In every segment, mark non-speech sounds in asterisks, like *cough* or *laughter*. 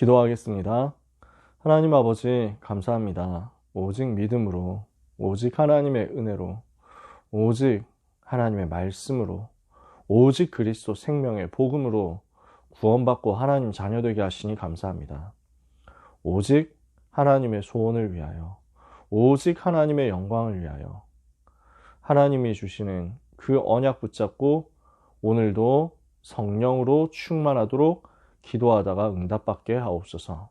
기도하겠습니다. 하나님 아버지, 감사합니다. 오직 믿음으로, 오직 하나님의 은혜로, 오직 하나님의 말씀으로, 오직 그리스도 생명의 복음으로 구원받고 하나님 자녀되게 하시니 감사합니다. 오직 하나님의 소원을 위하여, 오직 하나님의 영광을 위하여, 하나님이 주시는 그 언약 붙잡고 오늘도 성령으로 충만하도록 기도하다가 응답받게 하옵소서.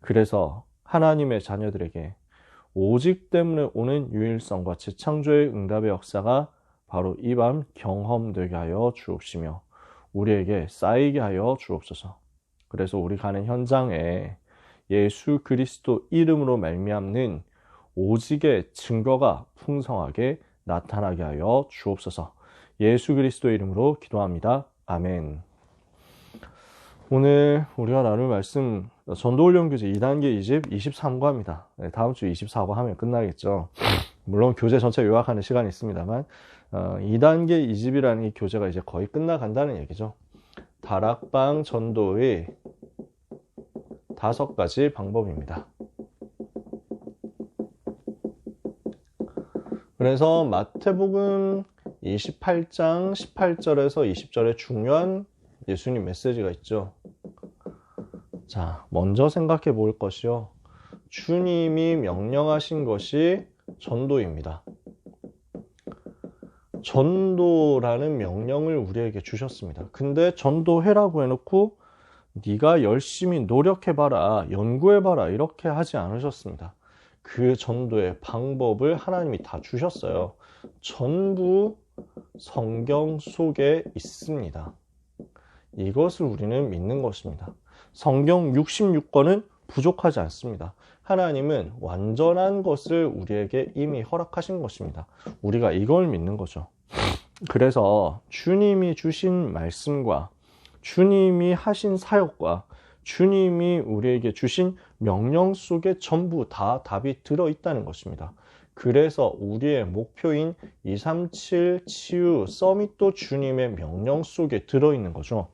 그래서 하나님의 자녀들에게 오직 때문에 오는 유일성과 재창조의 응답의 역사가 바로 이 밤 경험되게 하여 주옵시며 우리에게 쌓이게 하여 주옵소서. 그래서 우리 가는 현장에 예수 그리스도 이름으로 말미암는 오직의 증거가 풍성하게 나타나게 하여 주옵소서. 예수 그리스도 이름으로 기도합니다. 아멘. 오늘 우리가 나눌 말씀 전도훈련 교재 2단계 2집 23과입니다. 네, 다음 주 24과 하면 끝나겠죠. 물론 교재 전체 요약하는 시간이 있습니다만 어, 2단계 2집이라는 이 교재가 이제 거의 끝나간다는 얘기죠. 다락방 전도의 다섯 가지 방법입니다. 그래서 마태복음 28장 18절에서 20절에 중요한 예수님 메시지가 있죠. 자, 먼저 생각해 볼 것이요. 주님이 명령하신 것이 전도입니다. 전도라는 명령을 우리에게 주셨습니다. 근데 전도해라고 해놓고 네가 열심히 노력해봐라, 연구해봐라 이렇게 하지 않으셨습니다. 그 전도의 방법을 하나님이 다 주셨어요. 전부 성경 속에 있습니다. 이것을 우리는 믿는 것입니다. 성경 66권은 부족하지 않습니다. 하나님은 완전한 것을 우리에게 이미 허락하신 것입니다. 우리가 이걸 믿는 거죠. 그래서 주님이 주신 말씀과 주님이 하신 사역과 주님이 우리에게 주신 명령 속에 전부 다 답이 들어 있다는 것입니다. 그래서 우리의 목표인 237 치유 서밋도 주님의 명령 속에 들어 있는 거죠.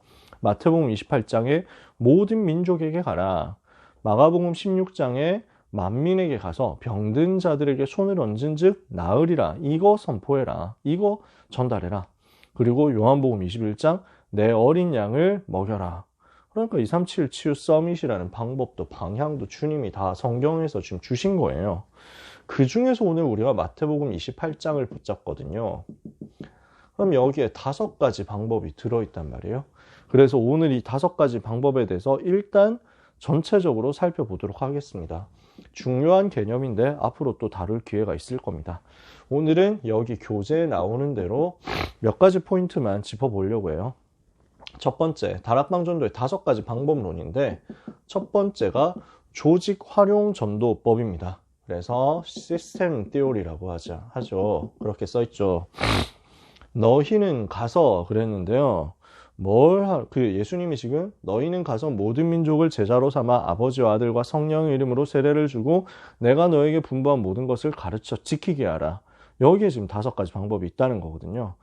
마태복음 28장에 모든 민족에게 가라. 마가복음 16장에 만민에게 가서 병든 자들에게 손을 얹은 즉 나으리라. 이거 선포해라. 이거 전달해라. 그리고 요한복음 21장 내 어린 양을 먹여라. 그러니까 237 치유 서밋이라는 방법도 방향도 주님이 다 성경에서 지금 주신 거예요. 그 중에서 오늘 우리가 마태복음 28장을 붙잡거든요. 그럼 여기에 다섯 가지 방법이 들어있단 말이에요. 그래서 오늘 이 다섯 가지 방법에 대해서 일단 전체적으로 살펴보도록 하겠습니다. 중요한 개념인데 앞으로 또 다룰 기회가 있을 겁니다. 오늘은 여기 교재에 나오는 대로 몇 가지 포인트만 짚어보려고 해요. 첫 번째, 다락방 전도의 다섯 가지 방법론인데 첫 번째가 조직 활용 전도법입니다. 그래서 시스템 띠오리라고 하죠. 그렇게 써 있죠. 너희는 가서 그랬는데요. 뭘, 하, 그 예수님이 지금 너희는 가서 모든 민족을 제자로 삼아 아버지와 아들과 성령의 이름으로 세례를 주고 내가 너에게 분부한 모든 것을 가르쳐 지키게 하라. 여기에 지금 다섯 가지 방법이 있다는 거거든요.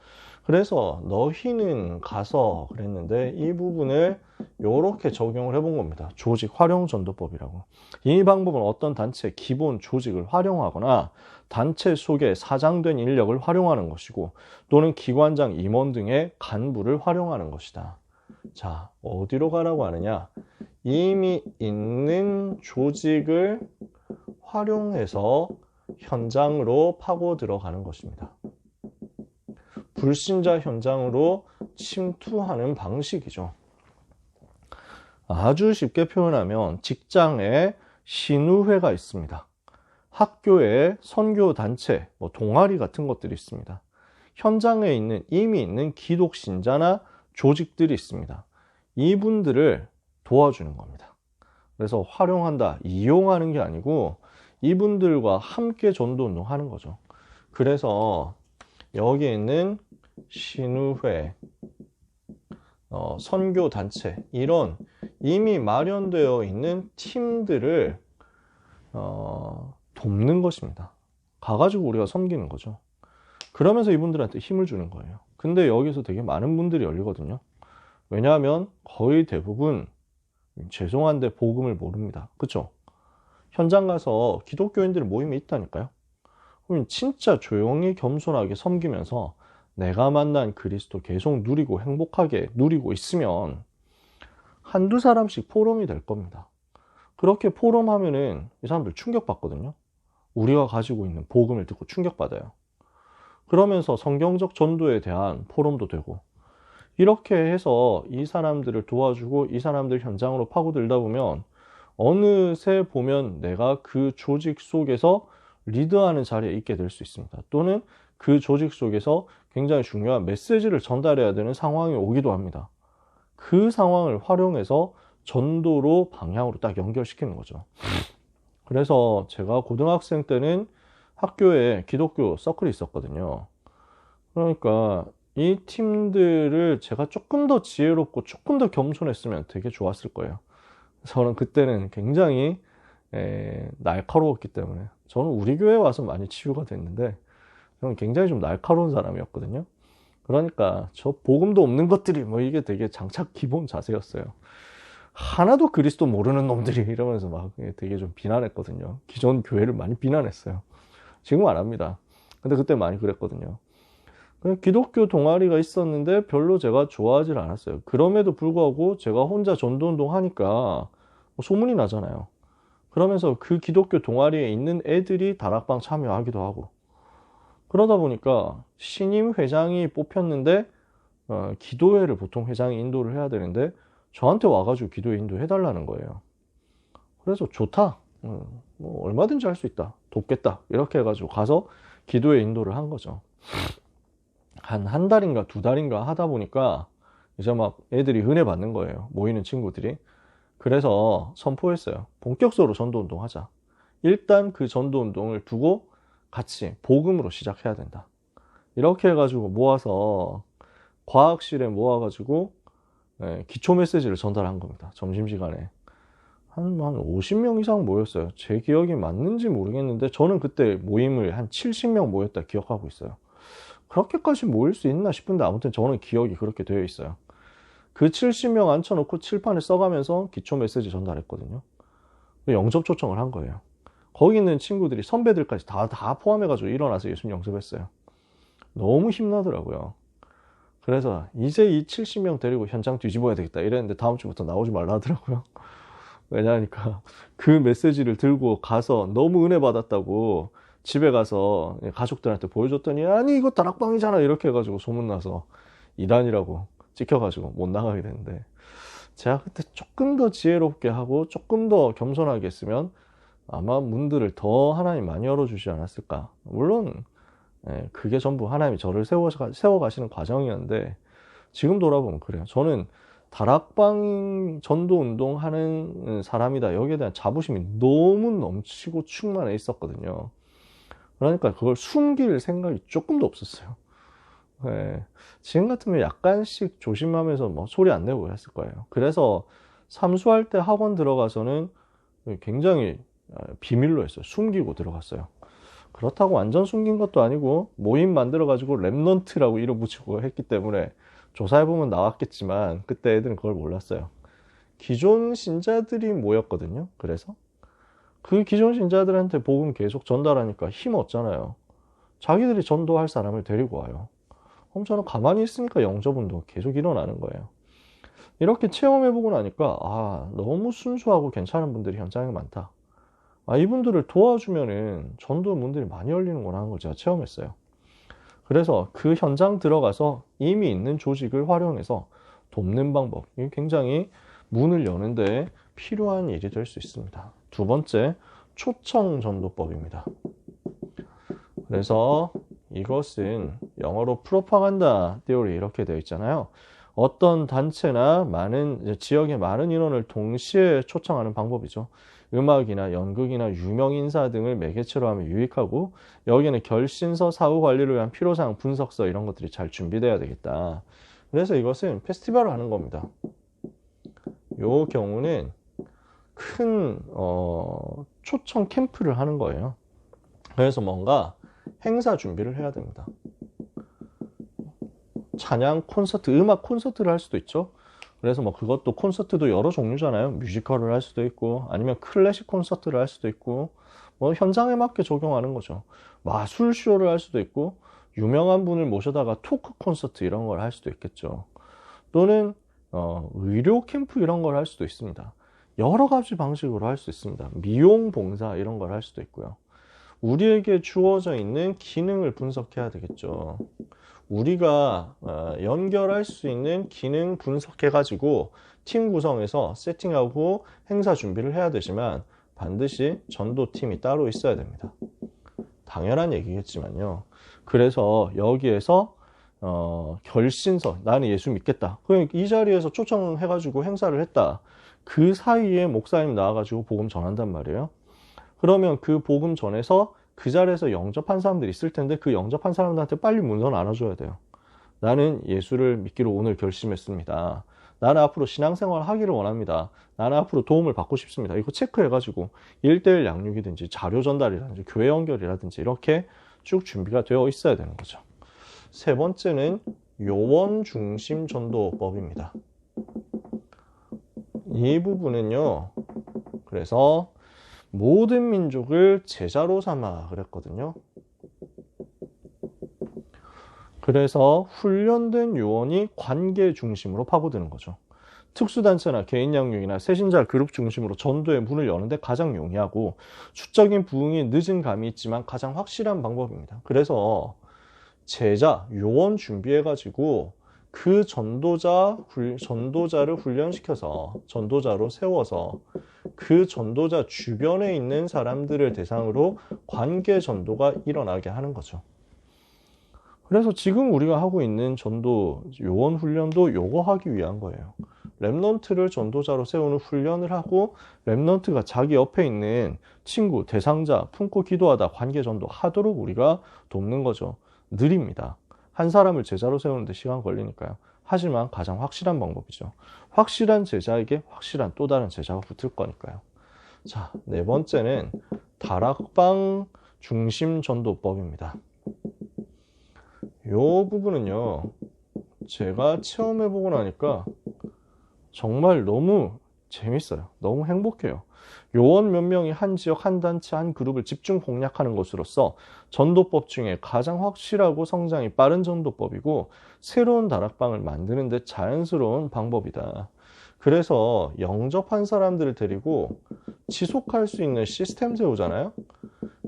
그래서 너희는 가서 그랬는데 이 부분을 이렇게 적용을 해본 겁니다. 조직 활용 전도법이라고. 이 방법은 어떤 단체의 기본 조직을 활용하거나 단체 속에 사장된 인력을 활용하는 것이고 또는 기관장 임원 등의 간부를 활용하는 것이다. 자, 어디로 가라고 하느냐? 이미 있는 조직을 활용해서 현장으로 파고 들어가는 것입니다. 불신자 현장으로 침투하는 방식이죠. 아주 쉽게 표현하면 직장에 신우회가 있습니다. 학교에 선교 단체, 뭐 동아리 같은 것들이 있습니다. 현장에 있는 이미 있는 기독 신자나 조직들이 있습니다. 이분들을 도와주는 겁니다. 그래서 활용한다, 이용하는 게 아니고 이분들과 함께 전도 운동하는 거죠. 그래서 여기에 있는 신우회, 어, 선교 단체 이런 이미 마련되어 있는 팀들을 어, 돕는 것입니다. 가가지고 우리가 섬기는 거죠. 그러면서 이분들한테 힘을 주는 거예요. 근데 여기서 되게 많은 분들이 열리거든요. 왜냐하면 거의 대부분 죄송한데 복음을 모릅니다. 그쵸? 현장 가서 기독교인들 모임이 있다니까요. 그럼 진짜 조용히 겸손하게 섬기면서 내가 만난 그리스도 계속 누리고 행복하게 누리고 있으면 한두 사람씩 포럼이 될 겁니다. 그렇게 포럼 하면은 이 사람들 충격받거든요. 우리가 가지고 있는 복음을 듣고 충격받아요. 그러면서 성경적 전도에 대한 포럼도 되고 이렇게 해서 이 사람들을 도와주고 이 사람들 현장으로 파고들다 보면 어느새 보면 내가 그 조직 속에서 리드하는 자리에 있게 될 수 있습니다. 또는 그 조직 속에서 굉장히 중요한 메시지를 전달해야 되는 상황이 오기도 합니다. 그 상황을 활용해서 전도로 방향으로 딱 연결시키는 거죠. 그래서 제가 고등학생 때는 학교에 기독교 서클이 있었거든요. 그러니까 이 팀들을 제가 조금 더 지혜롭고 조금 더 겸손했으면 되게 좋았을 거예요. 저는 그때는 굉장히 에, 날카로웠기 때문에 저는 우리 교회 와서 많이 치유가 됐는데 저는 굉장히 좀 날카로운 사람이었거든요. 그러니까 저 복음도 없는 것들이 뭐 이게 되게 장착 기본 자세였어요. 하나도 그리스도 모르는 놈들이 이러면서 막 되게 좀 비난했거든요. 기존 교회를 많이 비난했어요. 지금 안 합니다. 근데 그때 많이 그랬거든요. 기독교 동아리가 있었는데 별로 제가 좋아하지 않았어요. 그럼에도 불구하고 제가 혼자 전도운동 하니까 뭐 소문이 나잖아요. 그러면서 그 기독교 동아리에 있는 애들이 다락방 참여하기도 하고 그러다 보니까 신임 회장이 뽑혔는데 어, 기도회를 보통 회장이 인도를 해야 되는데 저한테 와가지고 기도회 인도 해 달라는 거예요. 그래서 좋다. 어, 뭐 얼마든지 할 수 있다. 돕겠다. 이렇게 해가지고 가서 기도회 인도를 한 거죠. 한 한 달인가 두 달인가 하다 보니까 이제 막 애들이 은혜 받는 거예요. 모이는 친구들이. 그래서 선포했어요. 본격적으로 전도 운동 하자. 일단 그 전도 운동을 두고 같이 복음으로 시작해야 된다. 이렇게 해가지고 모아서 과학실에 모아가지고 네, 기초 메시지를 전달한 겁니다. 점심시간에. 한, 한 50명 이상 모였어요. 제 기억이 맞는지 모르겠는데 저는 그때 모임을 한 70명 모였다 기억하고 있어요. 그렇게까지 모일 수 있나 싶은데 아무튼 저는 기억이 그렇게 되어 있어요. 그 70명 앉혀놓고 칠판에 써가면서 기초 메시지 전달했거든요. 영접 초청을 한 거예요. 거기 있는 친구들이 선배들까지 다, 다 포함해가지고 일어나서 예수님 영접했어요. 너무 힘나더라고요. 그래서 이제 이 70명 데리고 현장 뒤집어야 되겠다 이랬는데 다음 주부터 나오지 말라 하더라고요. *laughs* 왜냐하니까 그 메시지를 들고 가서 너무 은혜 받았다고 집에 가서 가족들한테 보여줬더니 아니 이거 다락방이잖아 이렇게 해가지고 소문나서 이단이라고 찍혀가지고 못 나가게 되는데 제가 그때 조금 더 지혜롭게 하고 조금 더 겸손하게 했으면 아마 문들을 더 하나님 많이 열어주지 않았을까. 물론 예, 그게 전부 하나님이 저를 세워, 세워가시는 과정이었는데 지금 돌아보면 그래요. 저는 다락방 전도 운동 하는 사람이다. 여기에 대한 자부심이 너무 넘치고 충만해 있었거든요. 그러니까 그걸 숨길 생각이 조금도 없었어요. 네. 지금 같으면 약간씩 조심하면서 뭐 소리 안 내고 했을 거예요. 그래서 삼수할 때 학원 들어가서는 굉장히 비밀로 했어요. 숨기고 들어갔어요. 그렇다고 완전 숨긴 것도 아니고 모임 만들어 가지고 랩넌트라고 이름 붙이고 했기 때문에 조사해 보면 나왔겠지만 그때 애들은 그걸 몰랐어요. 기존 신자들이 모였거든요. 그래서 그 기존 신자들한테 복음 계속 전달하니까 힘 얻잖아요. 자기들이 전도할 사람을 데리고 와요. 그럼 저는 가만히 있으니까 영접운동 계속 일어나는 거예요. 이렇게 체험해보고 나니까 아 너무 순수하고 괜찮은 분들이 현장에 많다. 아, 이분들을 도와주면은 전도 문들이 많이 열리는구나 하는 걸 제가 체험했어요. 그래서 그 현장 들어가서 이미 있는 조직을 활용해서 돕는 방법, 이 굉장히 문을 여는데 필요한 일이 될 수 있습니다. 두 번째, 초청 전도법입니다. 그래서 이것은 영어로 프로파간다 띠오리 이렇게 되어 있잖아요. 어떤 단체나 많은 지역의 많은 인원을 동시에 초청하는 방법이죠. 음악이나 연극이나 유명 인사 등을 매개체로 하면 유익하고 여기는 결신서 사후 관리를 위한 필요사항 분석서 이런 것들이 잘 준비돼야 되겠다. 그래서 이것은 페스티벌을 하는 겁니다. 요 경우는 큰 어, 초청 캠프를 하는 거예요. 그래서 뭔가 행사 준비를 해야 됩니다. 찬양 콘서트, 음악 콘서트를 할 수도 있죠. 그래서 뭐 그것도 콘서트도 여러 종류잖아요. 뮤지컬을 할 수도 있고 아니면 클래식 콘서트를 할 수도 있고 뭐 현장에 맞게 적용하는 거죠. 마술 쇼를 할 수도 있고 유명한 분을 모셔다가 토크 콘서트 이런 걸 할 수도 있겠죠. 또는 어, 의료 캠프 이런 걸 할 수도 있습니다. 여러 가지 방식으로 할 수 있습니다. 미용 봉사 이런 걸 할 수도 있고요. 우리에게 주어져 있는 기능을 분석해야 되겠죠. 우리가 어, 연결할 수 있는 기능 분석해 가지고 팀 구성해서 세팅하고 행사 준비를 해야 되지만 반드시 전도팀이 따로 있어야 됩니다. 당연한 얘기겠지만요. 그래서 여기에서 어, 결신서 나는 예수 믿겠다. 이 자리에서 초청해가지고 행사를 했다. 그 사이에 목사님 나와가지고 복음 전한단 말이에요. 그러면 그 복음 전에서 그 자리에서 영접한 사람들이 있을 텐데 그 영접한 사람들한테 빨리 문서 나눠줘야 돼요. 나는 예수를 믿기로 오늘 결심했습니다. 나는 앞으로 신앙생활 하기를 원합니다. 나는 앞으로 도움을 받고 싶습니다. 이거 체크해가지고 1대1 양육이든지 자료 전달이라든지 교회 연결이라든지 이렇게 쭉 준비가 되어 있어야 되는 거죠. 세 번째는 요원 중심 전도법입니다. 이 부분은요. 그래서 모든 민족을 제자로 삼아 그랬거든요. 그래서 훈련된 요원이 관계 중심으로 파고드는 거죠. 특수단체나 개인 양육이나 세신자 그룹 중심으로 전도의 문을 여는데 가장 용이하고 수적인 부응이 늦은 감이 있지만 가장 확실한 방법입니다. 그래서 제자, 요원 준비해가지고 그 전도자, 전도자를 훈련시켜서 전도자로 세워서 그 전도자 주변에 있는 사람들을 대상으로 관계 전도가 일어나게 하는 거죠. 그래서 지금 우리가 하고 있는 전도 요원 훈련도 요거 하기 위한 거예요. 랩넌트를 전도자로 세우는 훈련을 하고 랩넌트가 자기 옆에 있는 친구, 대상자 품고 기도하다 관계 전도 하도록 우리가 돕는 거죠. 느립니다. 한 사람을 제자로 세우는데 시간 걸리니까요. 하지만 가장 확실한 방법이죠. 확실한 제자에게 확실한 또 다른 제자가 붙을 거니까요. 자, 네 번째는 다락방 중심 전도법입니다. 요 부분은요, 제가 체험해보고 나니까 정말 너무 재밌어요. 너무 행복해요. 요원 몇 명이 한 지역, 한 단체, 한 그룹을 집중 공략하는 것으로서 전도법 중에 가장 확실하고 성장이 빠른 전도법이고 새로운 다락방을 만드는 데 자연스러운 방법이다. 그래서 영접한 사람들을 데리고 지속할 수 있는 시스템 세우잖아요.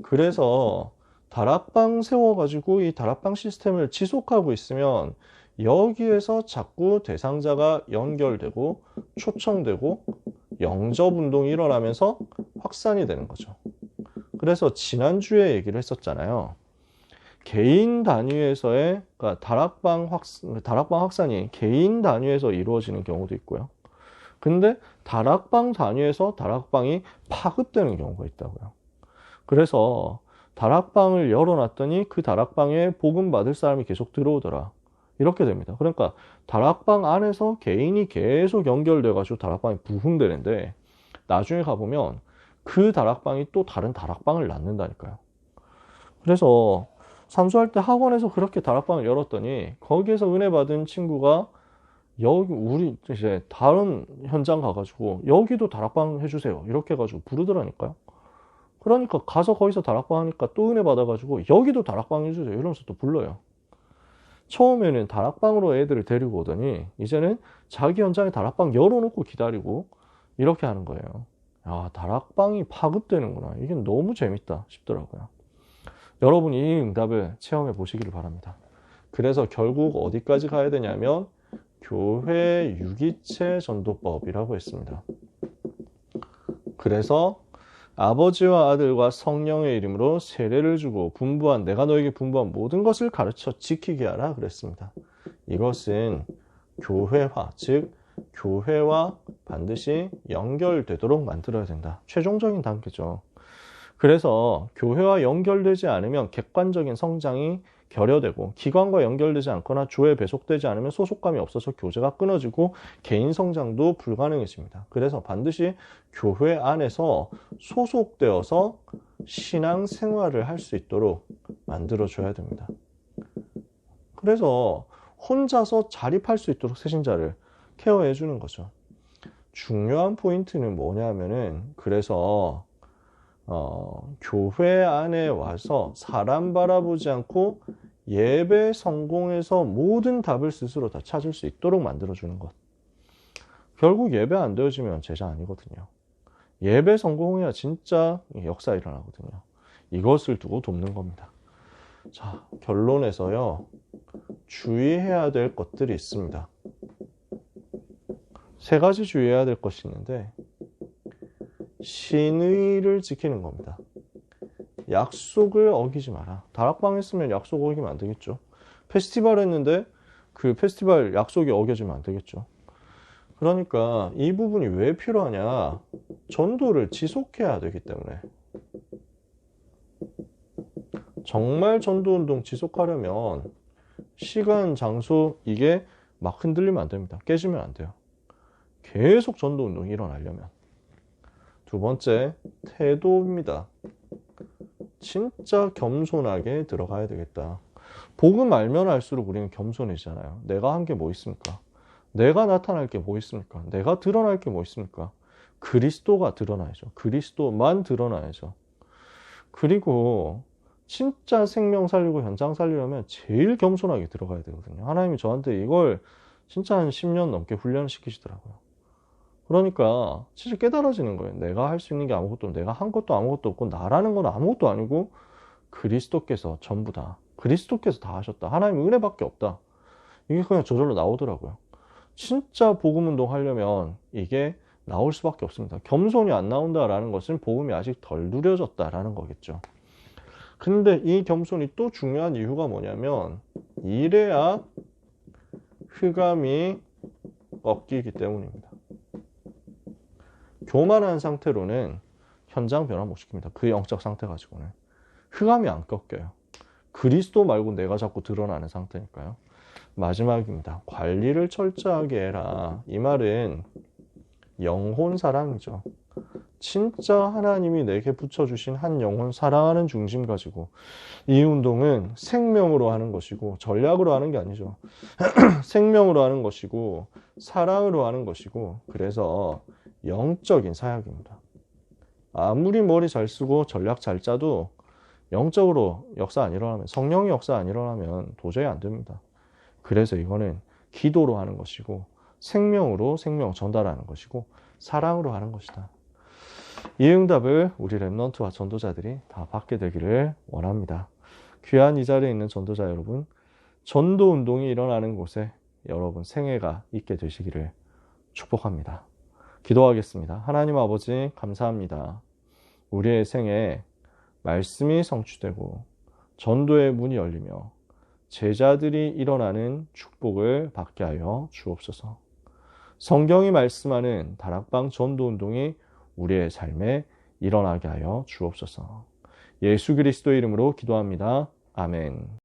그래서 다락방 세워가지고 이 다락방 시스템을 지속하고 있으면 여기에서 자꾸 대상자가 연결되고 초청되고 영접 운동이 일어나면서 확산이 되는 거죠. 그래서 지난주에 얘기를 했었잖아요. 개인 단위에서의 그러니까 다락방 확 다락방 확산이 개인 단위에서 이루어지는 경우도 있고요. 근데 다락방 단위에서 다락방이 파급되는 경우가 있다고요. 그래서 다락방을 열어놨더니 그 다락방에 복음 받을 사람이 계속 들어오더라. 이렇게 됩니다. 그러니까 다락방 안에서 개인이 계속 연결돼 가지고 다락방이 부흥되는데 나중에 가보면 그 다락방이 또 다른 다락방을 낳는다니까요. 그래서 삼수할 때 학원에서 그렇게 다락방을 열었더니 거기에서 은혜 받은 친구가 여기 우리 이제 다른 현장 가가지고 여기도 다락방 해주세요 이렇게 해가지고 부르더라니까요. 그러니까 가서 거기서 다락방 하니까 또 은혜 받아가지고 여기도 다락방 해주세요 이러면서 또 불러요. 처음에는 다락방으로 애들을 데리고 오더니 이제는 자기 현장에 다락방 열어놓고 기다리고 이렇게 하는 거예요. 아, 다락방이 파급되는구나. 이게 너무 재밌다 싶더라고요. 여러분 이 응답을 체험해 보시기를 바랍니다. 그래서 결국 어디까지 가야 되냐면 교회 유기체 전도법이라고 했습니다. 그래서 아버지와 아들과 성령의 이름으로 세례를 주고 분부한 내가 너에게 분부한 모든 것을 가르쳐 지키게 하라 그랬습니다. 이것은 교회화, 즉 교회와 반드시 연결되도록 만들어야 된다. 최종적인 단계죠. 그래서 교회와 연결되지 않으면 객관적인 성장이 결여되고 기관과 연결되지 않거나 조에 배속되지 않으면 소속감이 없어서 교제가 끊어지고 개인 성장도 불가능해집니다. 그래서 반드시 교회 안에서 소속되어서 신앙 생활을 할 수 있도록 만들어줘야 됩니다. 그래서 혼자서 자립할 수 있도록 새신자를 케어해 주는 거죠. 중요한 포인트는 뭐냐면은 그래서 어, 교회 안에 와서 사람 바라보지 않고 예배 성공해서 모든 답을 스스로 다 찾을 수 있도록 만들어주는 것. 결국 예배 안 되어지면 제자 아니거든요. 예배 성공해야 진짜 역사 일어나거든요. 이것을 두고 돕는 겁니다. 자, 결론에서요. 주의해야 될 것들이 있습니다. 세 가지 주의해야 될 것이 있는데, 신의를 지키는 겁니다. 약속을 어기지 마라. 다락방 했으면 약속 어기면 안 되겠죠. 페스티벌 했는데 그 페스티벌 약속이 어겨지면 안 되겠죠. 그러니까 이 부분이 왜 필요하냐? 전도를 지속해야 되기 때문에. 정말 전도 운동 지속하려면 시간, 장소 이게 막 흔들리면 안 됩니다. 깨지면 안 돼요. 계속 전도 운동이 일어나려면. 두 번째, 태도입니다. 진짜 겸손하게 들어가야 되겠다. 복음 알면 알수록 우리는 겸손해지잖아요. 내가 한 게 뭐 있습니까? 내가 나타날 게 뭐 있습니까? 내가 드러날 게 뭐 있습니까? 그리스도가 드러나야죠. 그리스도만 드러나야죠. 그리고 진짜 생명 살리고 현장 살리려면 제일 겸손하게 들어가야 되거든요. 하나님이 저한테 이걸 진짜 한 10년 넘게 훈련시키시더라고요. 그러니까 진짜 깨달아지는 거예요. 내가 할 수 있는 게 아무것도 내가 한 것도 아무것도 없고 나라는 건 아무것도 아니고 그리스도께서 전부 다 그리스도께서 다 하셨다. 하나님 은혜밖에 없다. 이게 그냥 저절로 나오더라고요. 진짜 복음 운동 하려면 이게 나올 수밖에 없습니다. 겸손이 안 나온다라는 것은 복음이 아직 덜 누려졌다라는 거겠죠. 근데 이 겸손이 또 중요한 이유가 뭐냐면 이래야 흑암이 꺾이기 때문입니다. 교만한 상태로는 현장 변화 못 시킵니다. 그 영적 상태 가지고는. 흑암이 안 꺾여요. 그리스도 말고 내가 자꾸 드러나는 상태니까요. 마지막입니다. 관리를 철저하게 해라. 이 말은 영혼 사랑이죠. 진짜 하나님이 내게 붙여주신 한 영혼 사랑하는 중심 가지고 이 운동은 생명으로 하는 것이고 전략으로 하는 게 아니죠. *clears throat* 생명으로 하는 것이고 사랑으로 하는 것이고 그래서 영적인 사역입니다. 아무리 머리 잘 쓰고 전략 잘 짜도 영적으로 역사 안 일어나면 성령의 역사 안 일어나면 도저히 안 됩니다. 그래서 이거는 기도로 하는 것이고 생명으로 생명 전달하는 것이고 사랑으로 하는 것이다. 이 응답을 우리 랩넌트와 전도자들이 다 받게 되기를 원합니다. 귀한 이 자리에 있는 전도자 여러분, 전도 운동이 일어나는 곳에 여러분 생애가 있게 되시기를 축복합니다. 기도하겠습니다. 하나님 아버지 감사합니다. 우리의 생에 말씀이 성취되고 전도의 문이 열리며 제자들이 일어나는 축복을 받게 하여 주옵소서. 성경이 말씀하는 다락방 전도 운동이 우리의 삶에 일어나게 하여 주옵소서. 예수 그리스도 이름으로 기도합니다. 아멘.